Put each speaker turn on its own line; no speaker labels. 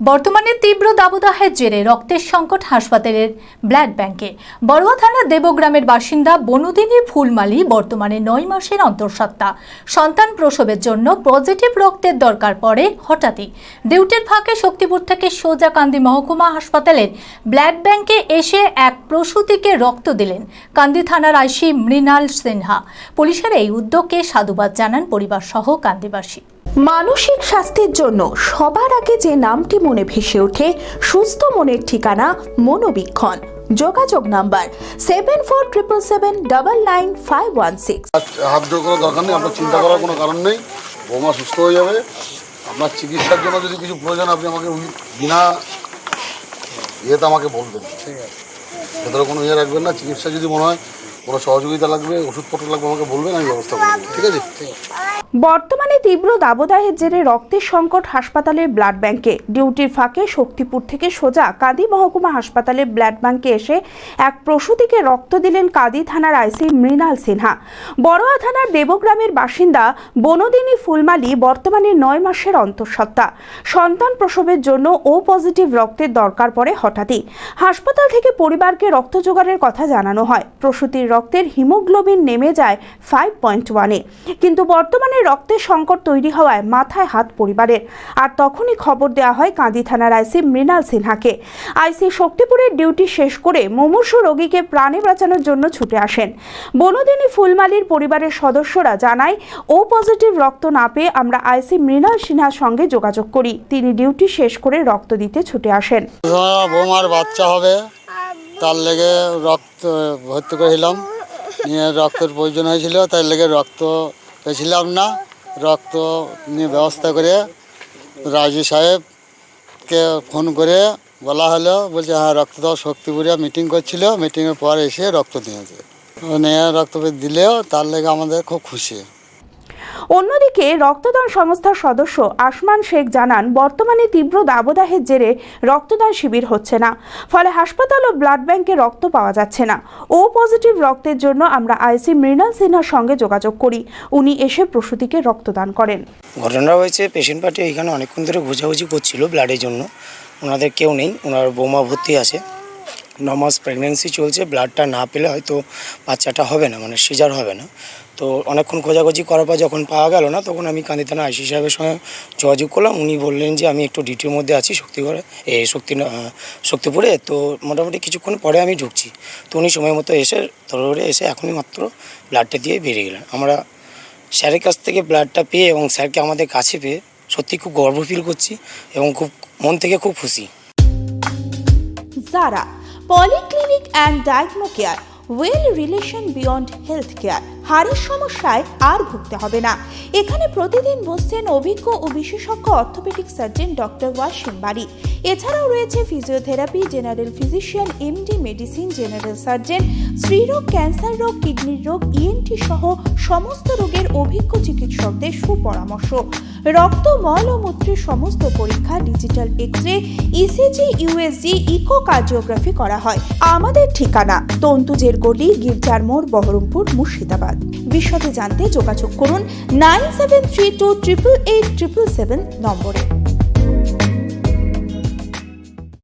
বর্তমানে তীব্র দাবদাহের জেরে রক্তের সংকট হাসপাতালের ব্লাড ব্যাংকে। বড়ুয়া থানার দেবগ্রামের বাসিন্দা বনুদিনী ফুলমালি বর্তমানে নয় মাসের অন্তঃসত্ত্বা। সন্তান প্রসবের জন্য পজিটিভ রক্তের দরকার পড়ে হঠাৎই। ডিউটির ফাঁকে শক্তিপুর থেকে সোজা কান্দি মহকুমা হাসপাতালের ব্লাড ব্যাংকে এসে এক প্রসূতিকে রক্ত দিলেন কান্দি থানার আইসি মৃণাল সিনহা। পুলিশের এই উদ্যোগকে সাধুবাদ জানান পরিবার সহ কান্দিবাসী।
মানসিক স্বাস্থ্যের জন্য সবার আগে যে নামটি মনে ভেসে ওঠে সুস্থ মনের ঠিকানা মনোবীক্ষণ। যোগাযোগ number seven four triple seven double nine five one six
হাত জোর করার দরকার নেই আপনার চিন্তা করার কোনো কারণ নেই। বৌমা সুস্থ হয়ে যাবে। আপনার চিকিৎসার জন্য যদি কিছু প্রয়োজন আপনি আমাকে বিনা ইয়েতে আমাকে বলবেন। ঠিক আছে। ভেতরে কোনো ইয়ে রাখবেন না। চিকিৎসা যদি মনে হয় কোনো সহযোগিতা লাগবে ওষুধপত্র লাগবে আমাকে বলবেন আমি ব্যবস্থা করে দেবো ঠিক আছে? ঠিক আছে
বর্তমানে তীব্র দাবদাহের জেরে রক্তের সংকট হাসপাতালের ব্লাড ব্যাংকে। ডিউটির ফাঁকে শক্তিপুর থেকে সোজা কাদি মহকুমা হাসপাতালের ব্লাড ব্যাংকে এসে এক প্রসূতিকে রক্ত দিলেন কাদি থানার আইসি মৃণাল সিনহা। বড়োয়া থানার দেবগ্রামের বাসিন্দা বনদিনী ফুলমালি বর্তমানে নয় মাসের অন্তঃসত্ত্বা। সন্তান প্রসবের জন্য ও পজিটিভ রক্তের দরকার পড়ে হঠাৎই। হাসপাতাল থেকে পরিবারকে রক্ত জোগাড়ের কথা জানানো হয়। প্রসূতির রক্তের হিমোগ্লোবিন নেমে যায় ফাইভ পয়েন্ট ওয়ানে কিন্তু বর্তমানে রক্তের সংকট তৈরি হওয়ায় মাথায় হাত পরিবারের। আর তখনই খবর দেওয়া হয় কাঁদি থানার আইসি মৃণাল সিনহাকে। আইসি শক্তিপুরের ডিউটি শেষ করে মুমূর্ষু রোগীকে প্রাণে বাঁচানোর জন্য ছুটে আসেন। বনদিনী ফুলমালির পরিবারের সদস্যরা জানায়, ও পজিটিভ রক্ত না পেয়ে আমরা আইসি মৃণাল সিনহার সঙ্গে যোগাযোগ করি। তিনি ডিউটি শেষ করে রক্ত দিতে ছুটে আসেন।
বৌমার বাচ্চা হবে। তার লেগে রক্ত ভর্তি করেছিলাম নিয়ে রক্তের প্রয়োজন হয়েছিল, তার লেগে রক্ত পেয়েছিলাম না। রক্ত নিয়ে ব্যবস্থা করে রাজু সাহেবকে ফোন করে বলা হলো, বলছে হ্যাঁ রক্ত দেওয়া শক্তিপুরে মিটিং করছিল। মিটিংয়ের পর এসে রক্ত নিয়েছে। নিয়ে রক্ত দিলেও তার লেগে আমাদের খুব খুশি।
অন্যদিকে রক্তদান সংস্থার সদস্য আসমান শেখ জানান, বর্তমানে তীব্র দাবদাহের জেরে রক্তদান শিবির হচ্ছে না। ফলে হাসপাতাল ও ব্লাড ব্যাংকে রক্ত পাওয়া যাচ্ছে না। ও পজিটিভ রক্তের জন্য আমরা আইসি মৃণাল সিনহার সঙ্গে যোগাযোগ করি। উনি এসে প্রসূতিকে রক্তদান করেন।
ঘটনা হয়েছে পেশেন্ট পার্টি এখানে অনেকক্ষণ ধরে খোঁজাখুঁজি করছিল ব্লাডের জন্য। ওনাদের কেউ নেই, ওনার বোমা ভর্তি আছে। ন মাস প্রেগনেন্সি চলছে ব্লাডটা না পেলে হয়তো বাচ্চাটা হবে না মানে সিজার হবে না। তো অনেকক্ষণ খোঁজাখুঁজি করার পর যখন পাওয়া গেল না, তখন আমি কান্দি থানা আইসি সাহেবের সঙ্গে যোগাযোগ করলাম। উনি বললেন যে, আমি একটু ডিউটির মধ্যে আছি, শক্তিগড়ে, এ, শক্তি শক্তিপুরে। তো মোটামুটি কিছুক্ষণ পরে আমি ঢুকছি। তো উনি সময় মতো এসে ধরে এসে এখনই মাত্র ব্লাডটা দিয়ে বেরিয়ে গেলেন। আমরা স্যারের কাছ থেকে ব্লাডটা পেয়ে এবং স্যারকে আমাদের কাছে পেয়ে সত্যি খুব গর্ব ফিল করছি এবং খুব, মন থেকে খুব খুশি।
Zara polyclinic and diagno care well relation beyond health care হাড়ের সমস্যায় আর ভুগতে হবে না। এখানে প্রতিদিন বসছেন অভিজ্ঞ ও বিশেষজ্ঞ অর্থোপেডিক সার্জন ডক্টর ওয়াসিম বাড়ি এছাড়াও রয়েছে physiotherapy general physician MD medicine general surgeon স্ত্রীরোগ cancer রোগ কিডনির রোগ ইএনটি সহ সমস্ত রোগের অভিজ্ঞ চিকিৎসকদের সুপরামর্শ। রক্ত মল ও মূত্রের সমস্ত পরীক্ষা digital X ray ECG USG echocardiography করা হয়। আমাদের ঠিকানা, তন্তুজের গলি, গির্জার মোড়, বহরমপুর, মুর্শিদাবাদ। বিশদে জানতে যোগাযোগ করুন nine seven three two triple eight triple seven নম্বরে।